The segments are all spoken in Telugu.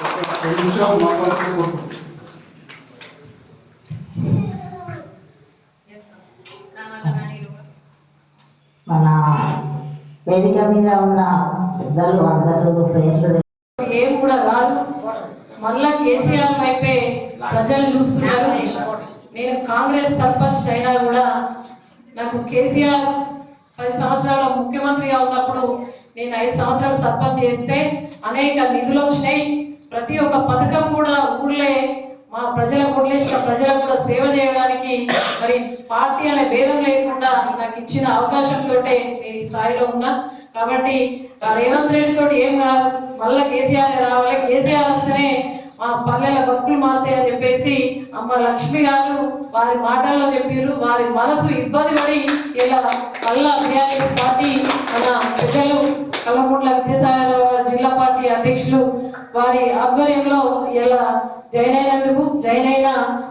రెండు నిమిషాలు మాట్లాడుతూ మన వేదిక మీద ఉన్న పెద్దలు అందరూ పేర్లు ఏం కూడా కాదు. మళ్ళా కేసీఆర్ వైపే ప్రజలు చూస్తున్నారు. నేను కాంగ్రెస్ సర్పంచ్ అయినా కూడా నాకు కేసీఆర్ పది సంవత్సరాల ముఖ్యమంత్రిగా ఉన్నప్పుడు నేను ఐదు సంవత్సరాలు సర్పంచ్ చేస్తే అనేక నిధులు వచ్చినాయి. ప్రతి ఒక్క పథకం కూడా ఊళ్ళే మా ప్రజలకు వదిలేసిన ప్రజలకు కూడా సేవ చేయడానికి మరి పార్టీ అనే భేదం లేకుండా నాకు ఇచ్చిన అవకాశంతో నేను ఈ స్థాయిలో ఉన్నా. కాబట్టి రేవంత్ రెడ్డి తోటి ఏం కాదు మళ్ళా కేసీఆర్ రావాలి. కేసీఆర్ వస్తేనే మా పల్లెల బతుకులు మారుతాయి అని చెప్పేసి అమ్మ లక్ష్మి గారు వారి మాటల్లో చెప్పారు వారి మనసు ఇబ్బంది పడి ఇలా మళ్ళా బీఆర్ఎస్ పార్టీ మన ప్రజలు కల్లకుంట్ల విద్యాసాగర్ జిల్లా పార్టీ అధ్యక్షులు వారి ఆధ్వర్యంలో ఇలా జైన్ అయినందుకు జైన్ అయిన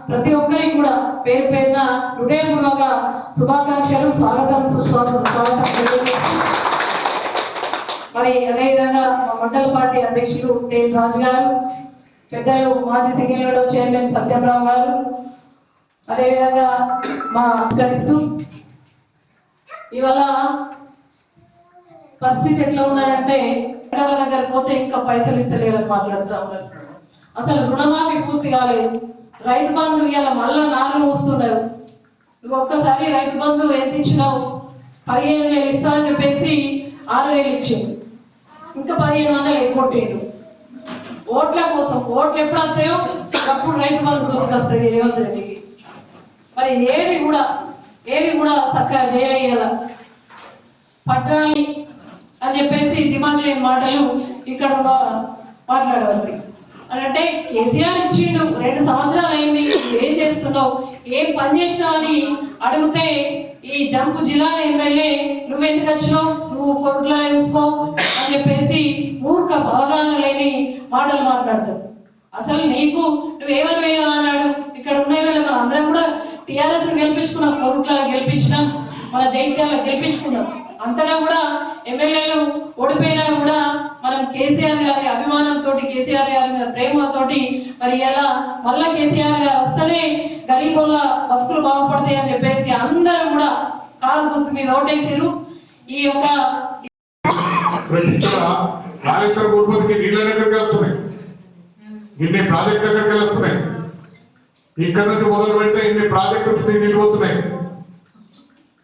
ప్రతి ఒక్కరికి కూడా పేరు పేరున హృదయపూర్వక శుభాకాంక్షలు స్వాగతం సుస్వాగతం మరి అదేవిధంగా మా మండల పార్టీ అధ్యక్షులు తేజ్ రాజు గారు పెద్దలు మాజీ సింగిల్ చైర్మన్ సత్యంరావు గారు అదేవిధంగా మా కలిస్తూ ఇవాళ పరిస్థితి ఎట్లా ఉన్నాయంటే ఎకరాల దగ్గర పోతే ఇంకా పైసలు ఇస్తలేరని మాట్లాడుతూ ఉన్నారు. అసలు రుణమాఫీ పూర్తి కాలేదు. రైతు బంధు ఇవాళ మళ్ళా నాలుగు వస్తున్నారు నువ్వు ఒక్కసారి రైతు బంధు ఎంత ఇచ్చినావు? పదిహేను వేలు ఇస్తా అని చెప్పేసి ఆరు వేలు ఇచ్చింది ఇంకా పదిహేను వందలు ఎగ్గొట్టిండు ఓట్ల కోసం ఓట్లు ఎప్పుడు వస్తాయో అప్పుడు రైతు బంధు గుర్తుకొస్తుంది రేవంత్ రెడ్డికి. మరి ఏది కూడా ఏది కూడా చక్కగా చేయగల పట్టణాన్ని అని చెప్పేసి దిమాగ్ లేని మాటలు ఇక్కడ ఉన్న మాట్లాడవాలి అని అంటే కేసీఆర్ ఇచ్చిండు రెండు సంవత్సరాలు అయింది ఏం చేస్తున్నావు? ఏం పని చేసినావు అని అడిగితే ఈ జంపు జిల్లా ఎమ్మెల్యే నువ్వు ఎందుకు వచ్చినావు? నువ్వు కొట్లా చూసుకో అని చెప్పేసి మూర్ఖ అవగాహన లేని మాటలు మాట్లాడతావు అసలు నీకు నువ్వేమని వేయాలన్నాడు ఇక్కడ ఉన్న వీళ్ళకి అందరం కూడా టీఆర్ఎస్ గెలిపించుకున్నాం కోరుట్ల గెలిపించినాం. మన జైత్యాల గెలిపించుకున్నాం అంతటా కూడా ఎమ్మెల్యేలు ఓడిపోయినా కూడా మనం కేసీఆర్ గారి అభిమానంతో కేసీఆర్ గారి మీద ప్రేమతోటి మరి ఎలా మళ్ళా కేసీఆర్ గారు వస్తేనే గరీబుల బస్సులు బాగుపడతాయి అని చెప్పేసి అందరూ కూడా కాలు గుర్తు మీద ఓటేసారు. ఈ యొక్క రేపు భూపతికి నీళ్ళ దగ్గరికి వస్తున్నాయి. ఇన్ని ప్రాజెక్ట్ దగ్గరికి వస్తున్నాయి? ఇక్కడ నుంచి మొదలు పెడితే ఇన్ని ప్రాజెక్టు నిలిపోతున్నాయి.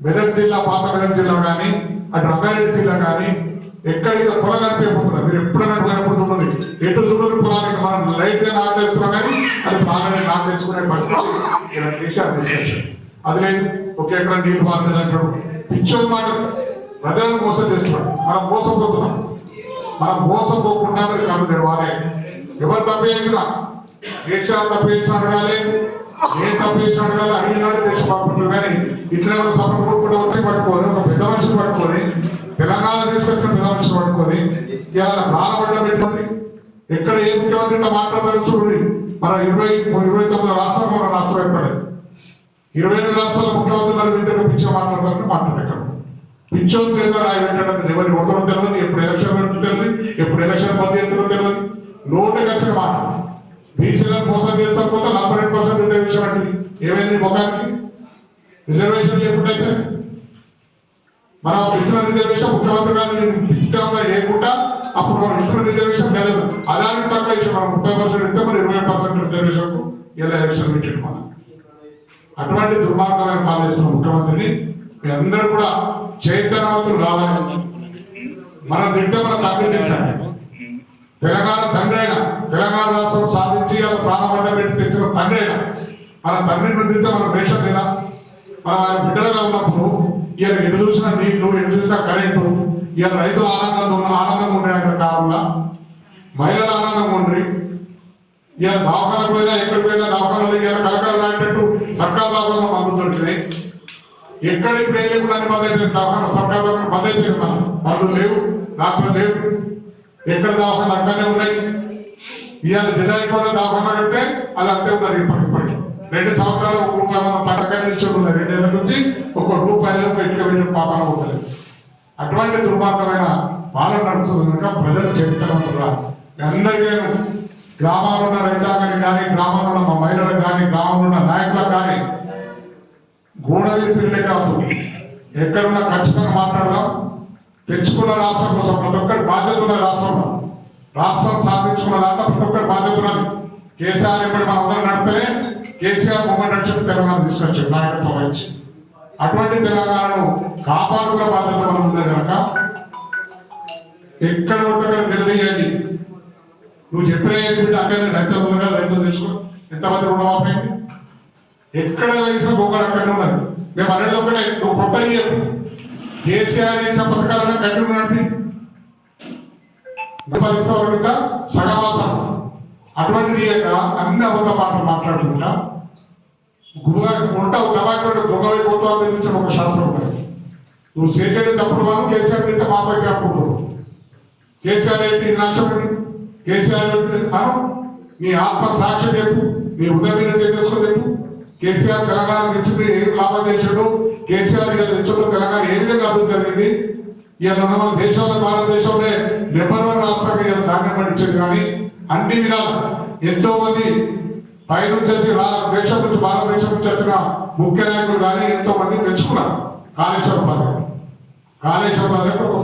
మెదక్ జిల్లా పాత మెదక్ జిల్లా కానీ అటు రంగారెడ్డి జిల్లా కానీ ఎక్కడికి పొలం కనిపించకుండా మీరు ఎప్పుడైనా పోయినప్పుడు ఎటు చూడదు పొలానికి మనం లైట్గా నాటేస్తున్నాం కానీ అది బాగానే నాటేసుకునే పరిస్థితి ఇలా అది లేదు. ఒక ఎకరం నీళ్ళు బాగుంది అంటాడు పిచ్చోని మాట ప్రజలను మోసం చేస్తున్నాడు మనం మోసపోతున్నాం. మనం మోసపోకుండా కాదు తెరవాలి ఎవరు తప్పు చేసినా? కేసీఆర్ తప్పు చేసిన అడగాలి. ఏ తప్పు చేసిన అన్ని నాడు దేశ బాగుంటుంది కానీ ఇట్లా ఎవరు సభ కొట్టుకుంటూ ఉంటే పట్టుకొని ఒక పెద్ద మనిషిని పట్టుకొని తెలంగాణ తీసుకొచ్చిన పెద్ద మనిషిని పట్టుకొని ఇవాళ బాధపడ్డ పెట్టుకొని ఎక్కడ ఏ ముఖ్యమంత్రి ఇట్లా మాట్లాడతారో చూడండి. మన ఇరవై ఇరవై తొమ్మిది రాష్ట్రాలు మన రాష్ట్రం ఏర్పడేది. ఇరవై ఐదు రాష్ట్రాల ముఖ్యమంత్రులు ఇద్దరు పిచ్చో మాట్లాడతారని మాట్లాడేక్కడ పిచ్చోని చేత ఆయన పెట్టడం ఎవరి ఓటర్లు తెలియదు. ఎప్పుడు ఎలక్షన్ పెడుతుందో తెలియదు ఎప్పుడు ఎలక్షన్ బంద్ చేస్తుందో తెలియదు. నోటికి వచ్చిన మాట. బీసీలను మోసం చేస్తారు పోతే నలభై రెండు పర్సెంట్ రిజర్వేషన్ అంటే ఏమైంది మొగానికి రిజర్వేషన్ లేకుంటే మనం ఇచ్చిన రిజర్వేషన్ ముఖ్యమంత్రి గారిని ఉచితంగా లేకుండా అప్పుడు మనం ఇచ్చిన రిజర్వేషన్ లేదు. అదానికి తక్కువ ఇచ్చాం మనం ముప్పై పర్సెంట్ ఇస్తే మరి ఇరవై పర్సెంట్ రిజర్వేషన్ ఇలా ఎలక్షన్ పెట్టిండు మనం? అటువంటి దుర్మార్గమైన పాలిస్తున్న ముఖ్యమంత్రిని మీ అందరూ కూడా చైతన్యవంతులు రావాలి మనం తింటే మన తండ్రి తింటాడు తెలంగాణ తండ్రి అయినా తెలంగాణ రాష్ట్రం మన తండ్రిని తింటే మన దేశం లేదా మనం ఆయన బిడ్డలుగా ఉన్నప్పుడు ఇవాళ ఎటు చూసిన నీళ్ళు ఎటు చూసిన కరెంటు ఇవాళ రైతులు ఆనందంగా ఉన్న ఆనందంగా ఉండే ఆయన మహిళలు ఆనందంగా ఉండ్రి? ఇవాళ దవాఖానకు పోయినా ఎక్కడికి పోయినా దవాఖానలో ఇవాళ కలకలు లాంటట్టు సర్కార్ దవాఖాన మందులు ఎక్కడ ఇప్పుడు ఏం లేకుండా బంద్ అయిపోయింది దవాఖాన సర్కార్ దవాఖాన బంద్ అయిపోయింది మనం మందులు లేవు డాక్టర్లు లేవు. ఎక్కడ దవాఖాన అక్కడనే ఉన్నాయి? ఇవాళ జిల్లా కూడా దవాఖాన కడితే అది అంతే ఉన్నది ఇప్పటికి. రెండు సంవత్సరాలు ఒక రూపాయి మన పథకాన్ని రెండేళ్ళ నుంచి ఒక రూపాయలు పెట్టుకు వెళ్ళిన పాపన అవుతుంది అటువంటి దుర్మార్గమైన పాలన నడుస్తుంది కనుక ప్రజలు చైతన్యవంతులుగా అందరికీ నేను గ్రామాల్లో ఉన్న రైతాంగానికి కానీ గ్రామంలో ఉన్న మా మహిళలకు కానీ గ్రామంలో ఉన్న నాయకులకు కానీ గూడలి పిల్లలే కాదు ఎక్కడున్నా ఖచ్చితంగా మాట్లాడదాం. తెచ్చుకున్న రాష్ట్రం కోసం ప్రతి ఒక్కరి బాధ్యత ఉన్న రాష్ట్రంలో. రాష్ట్రం సాధించుకున్న దాకా ప్రతి ఒక్కరి బాధ్యత ఉన్నది. కేసీఆర్ ఇప్పుడు మనందరం అందరం నడితేనే కేసీఆర్ మూమెంట్ నడిచి తెలంగాణ తీసుకొచ్చారు నాయకత్వం వహించి. అటువంటి తెలంగాణను కాపాడుకునే బాధ్యత మనం ఉంది కనుక ఎక్కడ ఉంటే నిలదీయండి. నువ్వు చెప్పిన అక్కడ రైతు ఉండగా రైతులు తెలుసుకో. ఎంతమంది రుణమాఫీ ఎక్కడ వేసిన గోకడు అక్కడ ఉన్నది? మేము అనేది ఒకటే నువ్వు కొత్త ఇయ్యరు కేసీఆర్ వేసిన పథకాలను కంటిన్యూ నడిపి. పరిస్థితి సగవాసం అటువంటిది అన్ని అబద్ధ మాటలు మాట్లాడుకుంటా. గురుగా ఉంటావు దబాచోడు దొంగ నుంచి ఒక శాస్త్రం ఉంటుంది నువ్వు చేసేది తప్పుడు వాళ్ళు కేసీఆర్ మీద మాత్రమే కాకుండా కేసీఆర్ ఏంటి నాశనం? కేసీఆర్ ఏంటి అను? నీ ఆత్మ సాక్ష్యం చెప్పు నీ ఉదయం మీద చేసుకుని కేసీఆర్ తెలంగాణ తెచ్చింది ఏం లాభం చేసాడు కేసీఆర్ ఇలా తెచ్చుకున్న తెలంగాణ ఏ విధంగా అభివృద్ధి జరిగింది? ఇవాళ ఉన్న మన దేశంలో భారతదేశంలో నెంబర్ వన్ రాష్ట్రంగా ఇలా ధాన్యం పండించేది కానీ అన్ని విధాలు. ఎంతో మంది పైనుంచి వచ్చి దేశం నుంచి భారతదేశం నుంచి వచ్చిన ముఖ్య నాయకులు కానీ ఎంతో మంది మెచ్చుకున్నారు. కాళేశ్వరం పథకం కాళేశ్వరం పథకం